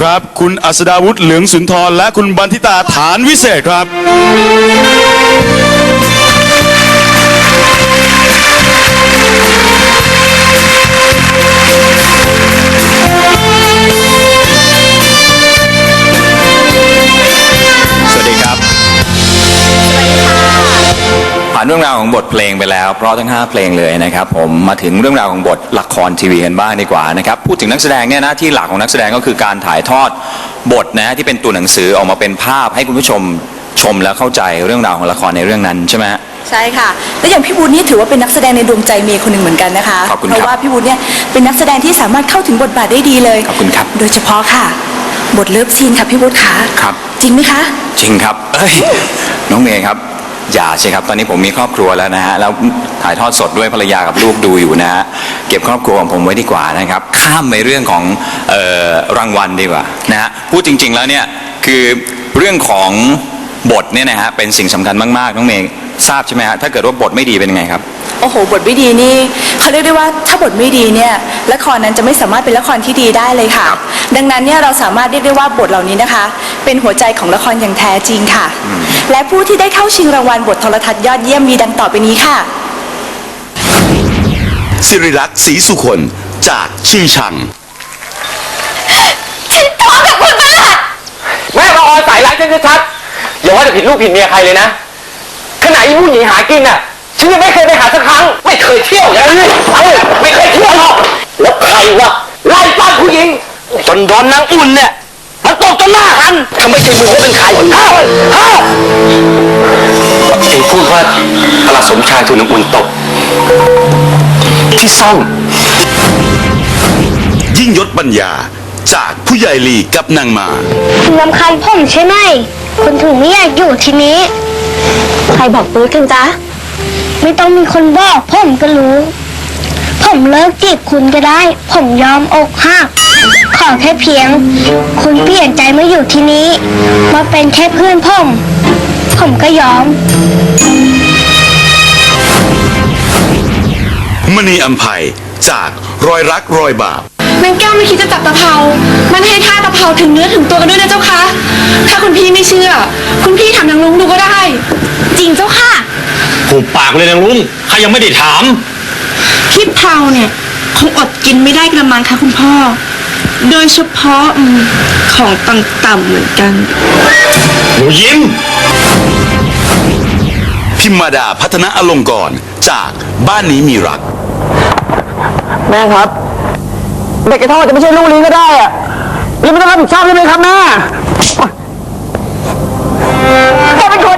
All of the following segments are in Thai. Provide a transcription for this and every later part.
ครับคุณอัศดาวุฒิเหลืองสุนทรและคุณบันทิตาฐานวิเศษครับ ผ่านเรื่องราวของบทเพลงไปแล้ว เพราะทั้ง 5 เพลงเลยนะครับผมมาถึงเรื่องราวของบทละครทีวีกันบ้างดีกว่านะครับพูดถึงนักแสดงเนี่ยหน้าที่หลักของนักแสดงก็คือการถ่ายทอดบทนะฮะที่เป็นตัวหนังสือออกมาเป็นภาพให้คุณผู้ชมชมแล้วเข้าใจเรื่องราวของละครในเรื่องนั้นใช่ไหมฮะ ใช่ค่ะ และอย่างพี่บูนนี่ถือว่าเป็นนักแสดงในดวงใจเมย์คนหนึ่งเหมือนกันนะคะ ขอบคุณเพครับราะว่าพี่บูนเนี่ยเป็นนักแสดงที่สามารถเข้าถึงบทบาทได้ดีเลย ขอบคุณครับ โดยเฉพาะค่ะ บทเลิฟซีนค่ะพี่บูนค่ะครับ จริงไหมคะ จริงครับ เอ้ย น้องเมย์ครับ อย่าใช่ครับ ตอนนี้ผมมีครอบครัวแล้วนะฮะ แล้วถ่ายทอดสดด้วยภรรยากับลูกดูอยู่นะฮะ เก็บครอบครัวของผมไว้ดีกว่านะครับ ข้ามไปเรื่องของออรางวัลดีกว่านะฮะ พูดจริง ๆ แล้วเนี่ย คือเรื่องของบทเนี่ยนะฮะ เป็นสิ่งสำคัญมากๆน้องเมย์ ทราบใช่ไหมฮะถ้าเกิดว่าบทไม่ดีเป็นยังไงครับ โอ้โห บทไม่ดีนี่เขาเรียกได้ว่าถ้าบทไม่ดีเนี่ยละครนั้นจะไม่สามารถเป็นละครที่ดีได้เลยค่ะ ดังนั้นเนี่ยเราสามารถเรียกได้ว่าบทเหล่านี้นะคะ เป็นหัวใจของละครอย่างแท้จริงค่ะ และผู้ที่ได้เข้าชิงรางวัลบทโทรทัศน์ยอดเยี่ยมมีดังต่อไปนี้ค่ะ สิริลักษ์ศรีสุคนจากชิงชังแม่มาออยสายร้ายฉันชัดๆอย่าว่าจะผิดลูกผิดเมียใครเลยนะ ขณะที่ผู้หญิงหากินน่ะ ฉันยังไม่เคยไปหาสักครั้ง ไม่เคยเที่ยวอย่างนี้เอ้ยไม่เคยเที่ยวหรอก แล้วใครวะไล่ปั้มผู้หญิง จนโดนนางอุ่นเนี่ย มันตกจนหน้าหันถ้าไม่ใช่มึงก็เป็นใครฮ่าฮ่าเองพูดว่าพระสมชายถูกนางอุ่นตก ที่ซ่อง ยิ่งยศปัญญาจากผู้ใหญ่ลีกับนางมาคุณรำคาญผมใช่ไหมคุณถึงไม่อยากอยู่ที่นี้ ใครบอกปื๊ดกันจ๊ะ ไม่ต้องมีคนบอกผมก็รู้ ผมเลิกจีบคุณก็ได้ ผมยอมอกหักขอแค่เพียง คุณเปลี่ยนใจมาอยู่ที่นี้ มาเป็นแค่เพื่อนผม ผมก็ยอม มณีอัมภัยจากรอยรักรอยบาป นางแก้วไม่คิดจะจับตะเภา มันให้ท่าตะเภาถึงเนื้อถึงตัวกันด้วยนะเจ้าคะ ถ้าคุณพี่ไม่เชื่อ คุณพี่ถามนางลุงดูก็ได้ จริงเจ้าค่ะ ผูกปากเลยนางลุงข้ายังไม่ได้ถามพี่เภาเนี่ย คงอดกินไม่ได้กระมังค่ะคุณพ่อ โดยเฉพาะอืมของต่ำๆเหมือนกัน หนูยิ้ม พิมมาดาพัฒนาอลงกรณ์จากบ้านนี้มีรัก แม่ครับ เด็กไอ้ท่อจะไม่ใช่ลูกลิ้นก็ได้อะยังไม่ต้องรับผิดชอบใช่ไหมครับแม่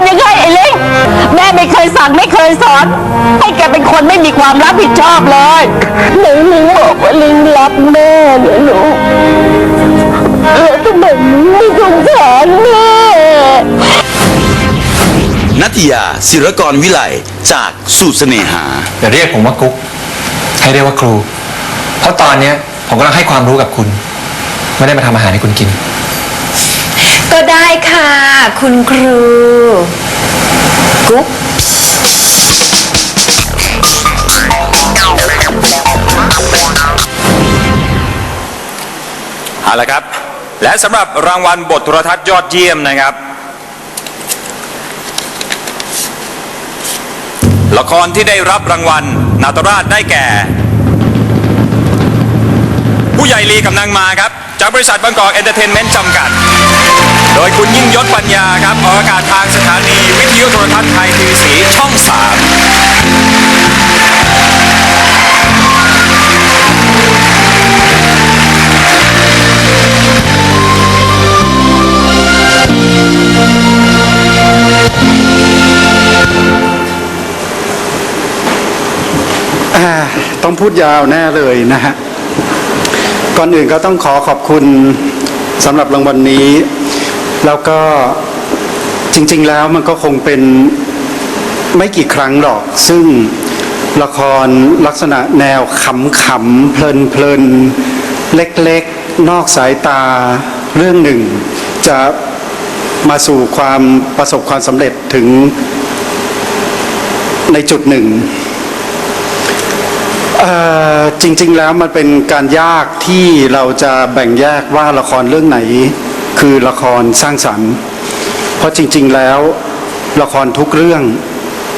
แกเป็นคนยังไงไอ้เล้งแม่ไม่เคยสั่งไม่เคยสอน ให้แกเป็นคนไม่มีความรับผิดชอบเลยหนูลิงบอกว่าลิงรักแม่เนี่ยหนูแล้วทำไมมึงไม่สงสารแม่นัตยาศิรกรวิไลจากสูตรเสน่หา อย่าเรียกผมว่ากุ๊กให้เรียกว่าครู เพราะตอนเนี้ยผมกำลังให้ความรู้กับคุณ ไม่ได้มาทำอาหารให้คุณกิน ก็ได้ค่ะ คุณครู กุ๊บเอาละครับ และสำหรับรางวัลบทโทรทัศน์ยอดเยี่ยมนะครับ ละครที่ได้รับรางวัลนาตราชได้แก่ ผู้ใหญ่ลีกับนางมาครับ จากบริษัทบางกอกเอนเตอร์เทนเมนต์จำกัด โดยคุณยิ่งยศปัญญาครับออกอากาศทางสถานี วิทยุโทรทัศน์ไทยทีวีสีช่อง3อ่าต้องพูดยาวแน่เลยนะฮะ ก่อนอื่นก็ต้องขอขอบคุณสำหรับรางวัลนนี้ แล้วก็จริง ๆแล้วมันก็คงเป็นไม่กี่ครั้งหรอก ซึ่งละครลักษณะแนวขำๆเพลินๆ เล็กๆ นอกสายตาเรื่องหนึ่ง จะมาสู่ความประสบความสำเร็จถึงในจุดหนึ่ง จริงๆแล้วมันเป็นการยากที่เราจะแบ่งแยกว่าละครเรื่องไหน คือละครสร้างสรรค์ เพราะจริงๆแล้วละครทุกเรื่อง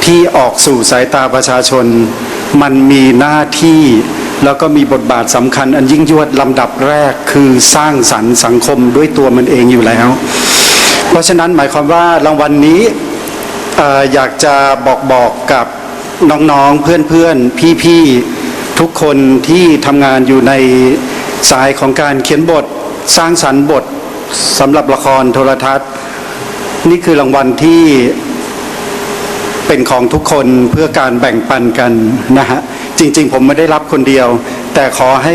ที่ออกสู่สายตาประชาชน มันมีหน้าที่แล้วก็มีบทบาทสำคัญอันยิ่งยวดลำดับแรกคือสร้างสรรค์สังคมด้วยตัวมันเองอยู่แล้ว เพราะฉะนั้นหมายความว่ารางวัลนนี้เอ่ออยากจะบอกบอกกับน้องๆเพื่อนๆ พี่ๆ ทุกคนที่ทำงานอยู่ในสายของการเขียนบทสร้างสรรค์บท สำหรับละครโทรทัศน์ นี่คือรางวัลที่เป็นของทุกคนเพื่อการแบ่งปันกันนะฮะจริง ๆ ผมไม่ได้รับคนเดียว แต่ขอให้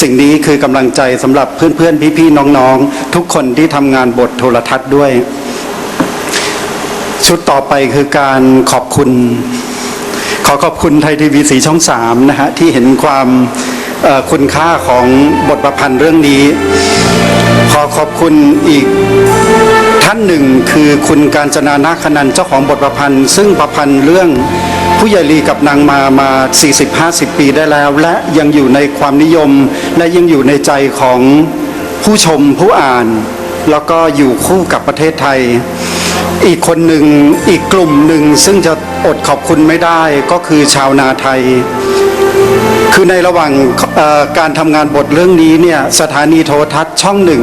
สิ่งนี้คือกำลังใจสำหรับเพื่อนๆพี่ๆน้องๆ ทุกคนที่ทำงานบทโทรทัศน์ด้วย ชุดต่อไปคือการขอบคุณ ขอขอบคุณไทยทีวีสีช่องสามนะฮะที่เห็นความ คุณค่าของบทประพันธ์เรื่องนี้ ขอขอบคุณอีกท่านหนึ่งคือคุณการจนานาคนันเจ้าของบทประพันธ์ ซึ่งประพันธ์เรื่องผู้ใหญ่ลีกับนางมามา 40-50 ปีได้แล้ว และยังอยู่ในความนิยม และยังอยู่ในใจของผู้ชมผู้อ่าน แล้วก็อยู่คู่กับประเทศไทย อีกคนหนึ่งอีกกลุ่มหนึ่งซึ่งจะอดขอบคุณไม่ได้ก็คือชาวนาไทย คือในระหว่างการทำงานบทเรื่องนี้เนี่ยสถานีโทรทัศน์ช่องหนึ่ง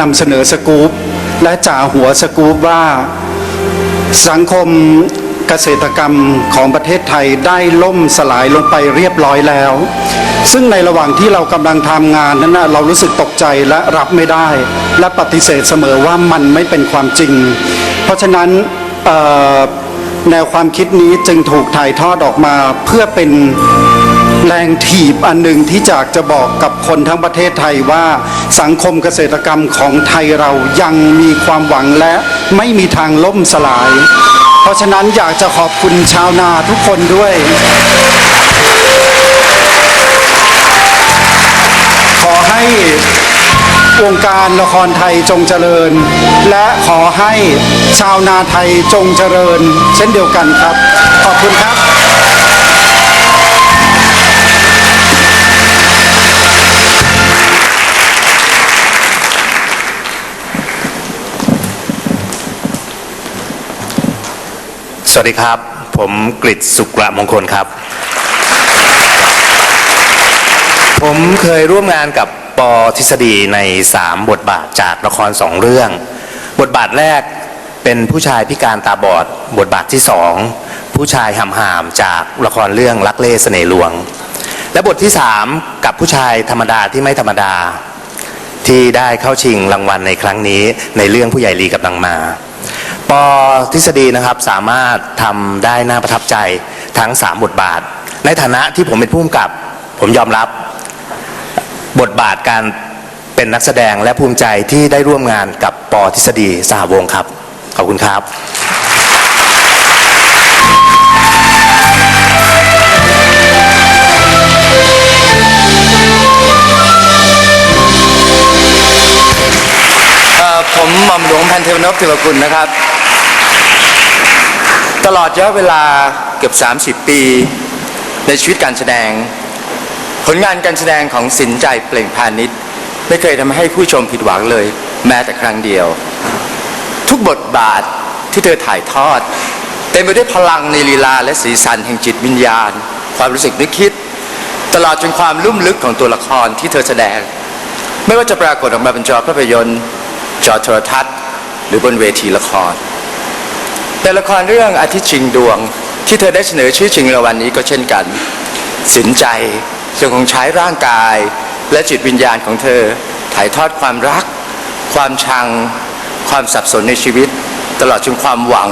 นำเสนอสกู๊ปและจ่าหัวสกู๊ปว่าสังคมเกษตรกรรมของประเทศไทยได้ล่มสลายลงไปเรียบร้อยแล้ว ซึ่งในระหว่างที่เรากำลังทำงานนั้นเรารู้สึกตกใจและรับไม่ได้ และปฏิเสธเสมอว่ามันไม่เป็นความจริง เพราะฉะนั้นแนวความคิดนี้จึงถูกถ่ายทอดออกมาเพื่อเป็น แรงถีบอันหนึ่งที่จากจะบอกกับคนทั้งประเทศไทยว่าสังคมเกษตรกรรมของไทยเรายังมีความหวังและไม่มีทางล่มสลาย เพราะฉะนั้นอยากจะขอบคุณชาวนาทุกคนด้วย ขอให้วงการละครไทยจงเจริญ และขอให้ชาวนาไทยจงเจริญ เช่นเดียวกันครับ ขอบคุณครับ สวัสดีครับ ผมกฤษสุกระมงคลครับ ผมเคยร่วมงานกับปอทฤษฎีใน 3 บทบาทจากละครสองเรื่อง บทบาทแรกเป็นผู้ชายพิการตาบอด บทบาทที่สองผู้ชายหำหามจากละครเรื่องรักเล่เสน่ห์ลวง และบทที่สามกับผู้ชายธรรมดาที่ไม่ธรรมดา ที่ได้เข้าชิงรางวัลในครั้งนี้ในเรื่องผู้ใหญ่ลีกับนางมา ปอทฤษฎีนะครับสามารถทำได้น่าประทับใจทั้ง 3 บทบาท ในฐานะที่ผมเป็นผู้กำกับ ผมยอมรับบทบาทการเป็นนักแสดงและภูมิใจที่ได้ร่วมงานกับปอทฤษฎีสหวงครับ ขอบคุณครับ หม่อมหลวงพันเทวนพเทวกุลนะครับ ตลอดระยะเวลาเกือบ 30 ปี ในชีวิตการแสดง ผลงานการแสดงของสินใจเปล่งพาณิชย์ไม่เคยทำให้ผู้ชมผิดหวังเลย แม้แต่ครั้งเดียว ทุกบทบาทที่เธอถ่ายทอดเต็มไปด้วยพลังในลีลาและสีสันแห่งจิตวิญญาณ ความรู้สึกนึกคิด ตลอดจนความลุ่มลึกของตัวละครที่เธอแสดง ไม่ว่าจะปรากฏออกมาเป็นจอภาพยนตร์ จอโทรทัศน์ หรือบนเวทีละคร แต่ละครเรื่องอาทิตย์ชิงดวงที่เธอได้เสนอชื่อชิงรางวัลนี้ก็เช่นกัน สินใจยังคงใช้ร่างกาย และจิตวิญญาณของเธอถ่ายทอดความรัก ความชัง ความสับสนในชีวิต ตลอดจนความหวัง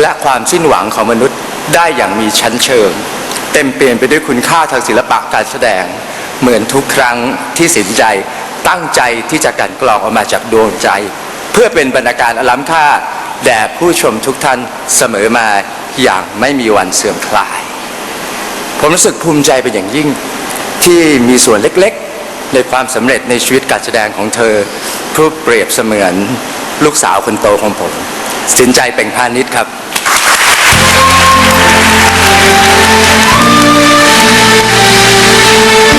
และความสิ้นหวังของมนุษย์ได้อย่างมีชั้นเชิง เต็มเปลี่ยนไปด้วยคุณค่าทางศิลปะการแสดง เหมือนทุกครั้งที่สินใจ ตั้งใจที่จะกันกรองออกมาจากดวงใจ เพื่อเป็นบรรณาการอันล้ำค่าแด่ผู้ชมทุกท่านเสมอมาอย่างไม่มีวันเสื่อมคลาย ผมรู้สึกภูมิใจเป็นอย่างยิ่งที่มีส่วนเล็กๆ ในความสำเร็จในชีวิตการแสดงของเธอผู้เปรียบเสมือนลูกสาวคนโตของผม สินใจเป่งพาณิชย์ครับขเ